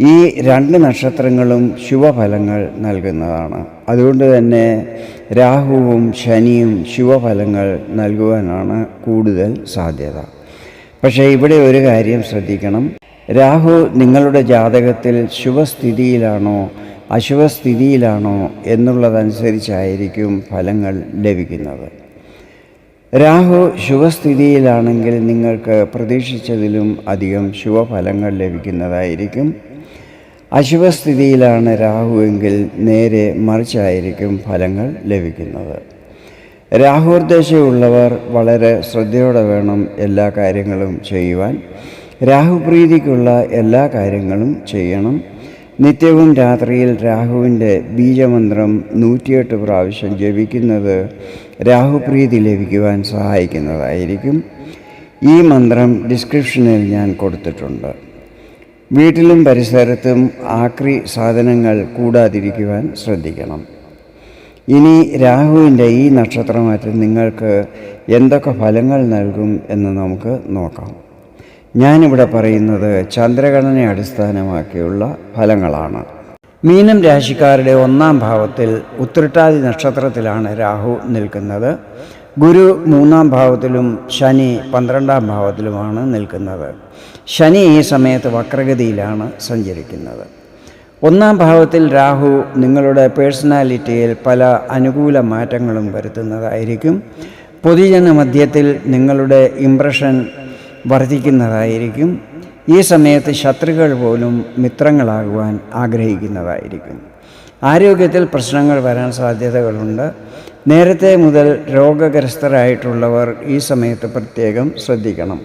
ഈ രണ്ട് നക്ഷത്രങ്ങളും ശുഭഫലങ്ങൾ നൽകുന്നതാണ്. അതുകൊണ്ട് തന്നെ രാഹുവും ശനിയും ശുഭഫലങ്ങൾ നൽകുവാനാണ് കൂടുതൽ സാധ്യത. പക്ഷേ ഇവിടെ ഒരു കാര്യം ശ്രദ്ധിക്കണം. രാഹു നിങ്ങളുടെ ജാതകത്തിൽ ശുഭസ്ഥിതിയിലാണോ അശുഭസ്ഥിതിയിലാണോ എന്നുള്ളതനുസരിച്ചായിരിക്കും ഫലങ്ങൾ ലഭിക്കുന്നത്. രാഹു ശുഭസ്ഥിതിയിലാണെങ്കിൽ നിങ്ങൾക്ക് പ്രതീക്ഷിച്ചതിലും അധികം ശുഭഫലങ്ങൾ ലഭിക്കുന്നതായിരിക്കും. അശുഭസ്ഥിതിയിലാണ് രാഹുവെങ്കിൽ നേരെ മറിച്ചായിരിക്കും ഫലങ്ങൾ ലഭിക്കുന്നത്. രാഹുർദ്ദേശമുള്ളവർ വളരെ ശ്രദ്ധയോടെ വേണം എല്ലാ കാര്യങ്ങളും ചെയ്യുവാൻ. രാഹുപ്രീതിക്കുള്ള എല്ലാ കാര്യങ്ങളും ചെയ്യണം. നിത്യവും രാത്രിയിൽ രാഹുവിന്റെ ബീജമന്ത്രം നൂറ്റിയെട്ട് പ്രാവശ്യം ജപിക്കുന്നത് രാഹുപ്രീതി ലഭിക്കുവാൻ സഹായിക്കുന്നതായിരിക്കും. ഈ മന്ത്രം ഡിസ്ക്രിപ്ഷനിൽ ഞാൻ കൊടുത്തിട്ടുണ്ട്. വീട്ടിലും പരിസരത്തും ആക്രി സാധനങ്ങൾ കൂടാതിരിക്കുവാൻ ശ്രദ്ധിക്കണം. ഇനി രാഹുവിന്റെ ഈ നക്ഷത്രമാറ്റം നിങ്ങൾക്ക് എന്തൊക്കെ ഫലങ്ങൾ നൽകും എന്ന് നമുക്ക് നോക്കാം. ഞാനിവിടെ പറയുന്നത് ചന്ദ്രഗണനെ അടിസ്ഥാനമാക്കിയുള്ള ഫലങ്ങളാണ്. മീനം രാശിക്കാരുടെ ഒന്നാം ഭാവത്തിൽ ഉത്രട്ടാതി നക്ഷത്രത്തിലാണ് രാഹു നിൽക്കുന്നത്. ഗുരു മൂന്നാം ഭാവത്തിലും ശനി പന്ത്രണ്ടാം ഭാവത്തിലുമാണ് നിൽക്കുന്നത്. ശനി ഈ സമയത്ത് വക്രഗതിയിലാണ് സഞ്ചരിക്കുന്നത്. ഒന്നാം ഭാവത്തിൽ രാഹു നിങ്ങളുടെ പേഴ്സണാലിറ്റിയിൽ പല അനുകൂല മാറ്റങ്ങളും വരുത്തുന്നതായിരിക്കും. പൊതുജന മധ്യത്തിൽ നിങ്ങളുടെ ഇംപ്രഷൻ വർദ്ധിക്കുന്നതായിരിക്കും. ഈ സമയത്ത് ശത്രുക്കൾ പോലും മിത്രങ്ങളാകുവാൻ ആഗ്രഹിക്കുന്നതായിരിക്കും. ആരോഗ്യത്തിൽ പ്രശ്നങ്ങൾ വരാൻ സാധ്യതകളുണ്ട്. നേരത്തെ മുതൽ രോഗഗ്രസ്തരായിട്ടുള്ളവർ ഈ സമയത്ത് പ്രത്യേകം ശ്രദ്ധിക്കണം.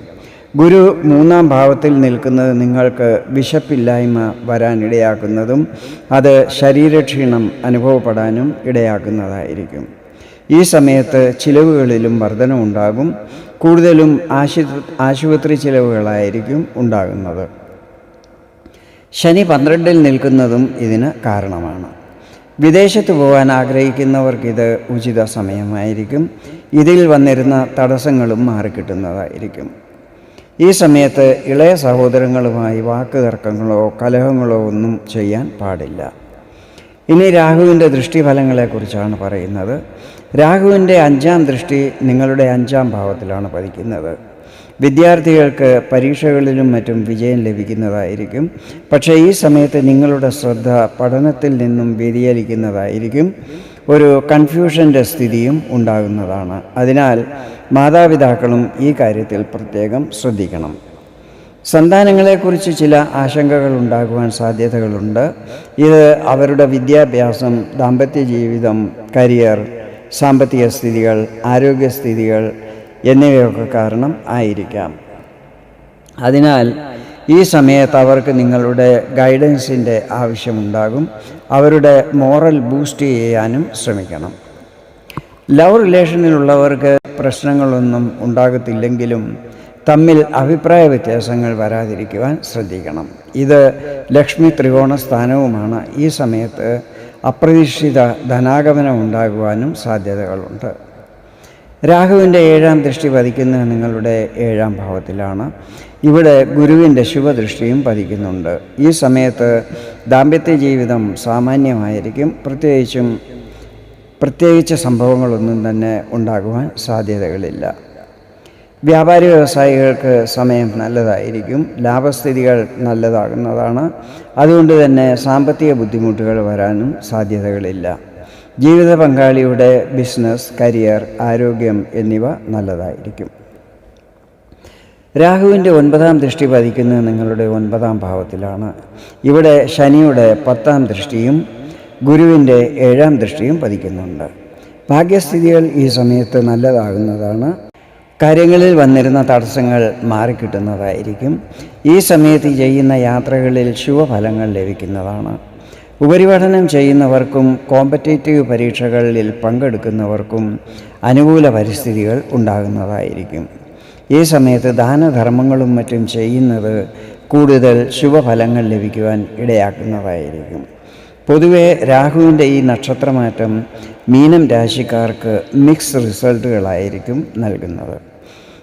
ഗുരു മൂന്നാം ഭാവത്തിൽ നിൽക്കുന്നത് നിങ്ങൾക്ക് വിശപ്പില്ലായ്മ വരാനിടയാക്കുന്നതും അത് ശരീരക്ഷീണം അനുഭവപ്പെടാനും ഇടയാക്കുന്നതായിരിക്കും. ഈ സമയത്ത് ചിലവുകളിലും വർധനമുണ്ടാകും കൂടുതലും ആശു ആശുപത്രി ചിലവുകളായിരിക്കും ഉണ്ടാകുന്നത്. ശനി പന്ത്രണ്ടിൽ നിൽക്കുന്നതും ഇതിന് കാരണമാണ്. വിദേശത്ത് പോകാൻ ആഗ്രഹിക്കുന്നവർക്കിത് ഉചിത സമയമായിരിക്കും. ഇതിൽ വന്നിരുന്ന തടസ്സങ്ങളും മാറിക്കിട്ടുന്നതായിരിക്കും. ഈ സമയത്ത് ഇളയ സഹോദരങ്ങളുമായി വാക്ക് തർക്കങ്ങളോ കലഹങ്ങളോ ഒന്നും ചെയ്യാൻ പാടില്ല. ഇനി രാഹുവിന്റെ ദൃഷ്ടിഫലങ്ങളെക്കുറിച്ചാണ് പറയുന്നത്. രാഹുവിന്റെ അഞ്ചാം ദൃഷ്ടി നിങ്ങളുടെ അഞ്ചാം ഭാവത്തിലാണ് പതിക്കുന്നത്. വിദ്യാർത്ഥികൾക്ക് പരീക്ഷകളിലും മറ്റും വിജയം ലഭിക്കുന്നതായിരിക്കും. പക്ഷേ ഈ സമയത്ത് നിങ്ങളുടെ ശ്രദ്ധ പഠനത്തിൽ നിന്നും വ്യതിചലിക്കുന്നതായിരിക്കും. ഒരു കൺഫ്യൂഷന്റെ സ്ഥിതിയും ഉണ്ടാകുന്നതാണ്. അതിനാൽ മാതാപിതാക്കളും ഈ കാര്യത്തിൽ പ്രത്യേകം ശ്രദ്ധിക്കണം. സന്താനങ്ങളെക്കുറിച്ച് ചില ആശങ്കകൾ ഉണ്ടാകുവാൻ സാധ്യതകളുണ്ട്. ഇത് അവരുടെ വിദ്യാഭ്യാസം ദാമ്പത്യ ജീവിതം കരിയർ സാമ്പത്തിക സ്ഥിതികൾ ആരോഗ്യസ്ഥിതികൾ എന്നിവയൊക്കെ കാരണം ആയിരിക്കാം. അതിനാൽ ഈ സമയത്ത് അവർക്ക് നിങ്ങളുടെ ഗൈഡൻസിന്റെ ആവശ്യമുണ്ടാകും. അവരുടെ മോറൽ ബൂസ്റ്റ് ചെയ്യാനും ശ്രമിക്കണം. ലവ് റിലേഷനിലുള്ളവർക്ക് പ്രശ്നങ്ങളൊന്നും ഉണ്ടാകത്തില്ലെങ്കിലും തമ്മിൽ അഭിപ്രായ വ്യത്യാസങ്ങൾ വരാതിരിക്കുവാൻ ശ്രദ്ധിക്കണം. ഇത് ലക്ഷ്മി ത്രികോണ സ്ഥാനവുമാണ്. ഈ സമയത്ത് അപ്രതീക്ഷിത ധനാഗമനം ഉണ്ടാകുവാനും സാധ്യതകളുണ്ട്. രാഹുവിന്റെ ഏഴാം ദൃഷ്ടി പതിക്കുന്നത് നിങ്ങളുടെ ഏഴാം ഭാവത്തിലാണ്. ഇവിടെ ഗുരുവിന്റെ ശുഭദൃഷ്ടിയും പതിക്കുന്നുണ്ട്. ഈ സമയത്ത് ദാമ്പത്യ ജീവിതം സാമാന്യമായിരിക്കും. പ്രത്യേകിച്ചും പ്രത്യേകിച്ച് സംഭവങ്ങളൊന്നും തന്നെ ഉണ്ടാകുവാൻ സാധ്യതകളില്ല. വ്യാപാരി വ്യവസായികൾക്ക് സമയം നല്ലതായിരിക്കും. ലാഭസ്ഥിതികൾ നല്ലതാകുന്നതാണ്. അതുകൊണ്ട് തന്നെ സാമ്പത്തിക ബുദ്ധിമുട്ടുകൾ വരാനും സാധ്യതകളില്ല. ജീവിത പങ്കാളിയുടെ ബിസിനസ് കരിയർ ആരോഗ്യം എന്നിവ നല്ലതായിരിക്കും. രാഹുവിന്റെ ഒൻപതാം ദൃഷ്ടി പതിക്കുന്നത് നിങ്ങളുടെ ഒൻപതാം ഭാവത്തിലാണ്. ഇവിടെ ശനിയുടെ പത്താം ദൃഷ്ടിയും ഗുരുവിന്റെ ഏഴാം ദൃഷ്ടിയും പതിക്കുന്നുണ്ട്. ഭാഗ്യസ്ഥിതികൾ ഈ സമയത്ത് നല്ലതാകുന്നതാണ്. കാര്യങ്ങളിൽ വന്നിരുന്ന തടസ്സങ്ങൾ മാറിക്കിട്ടുന്നതായിരിക്കും. ഈ സമയത്ത് ചെയ്യുന്ന യാത്രകളിൽ ശുഭഫലങ്ങൾ ലഭിക്കുന്നതാണ്. ഉപരിപഠനം ചെയ്യുന്നവർക്കും കോമ്പറ്റേറ്റീവ് പരീക്ഷകളിൽ പങ്കെടുക്കുന്നവർക്കും അനുകൂല പരിസ്ഥിതികൾ ഉണ്ടാകുന്നതായിരിക്കും. ഈ സമയത്ത് ദാനധർമ്മങ്ങളും മറ്റും ചെയ്യുന്നത് കൂടുതൽ ശുഭഫലങ്ങൾ ലഭിക്കുവാൻ ഇടയാക്കുന്നതായിരിക്കും. പൊതുവെ രാഹുവിന്റെ ഈ നക്ഷത്രമാറ്റം മീനം രാശിക്കാർക്ക് മിക്സ് റിസൾട്ടുകളായിരിക്കും നൽകുന്നത്.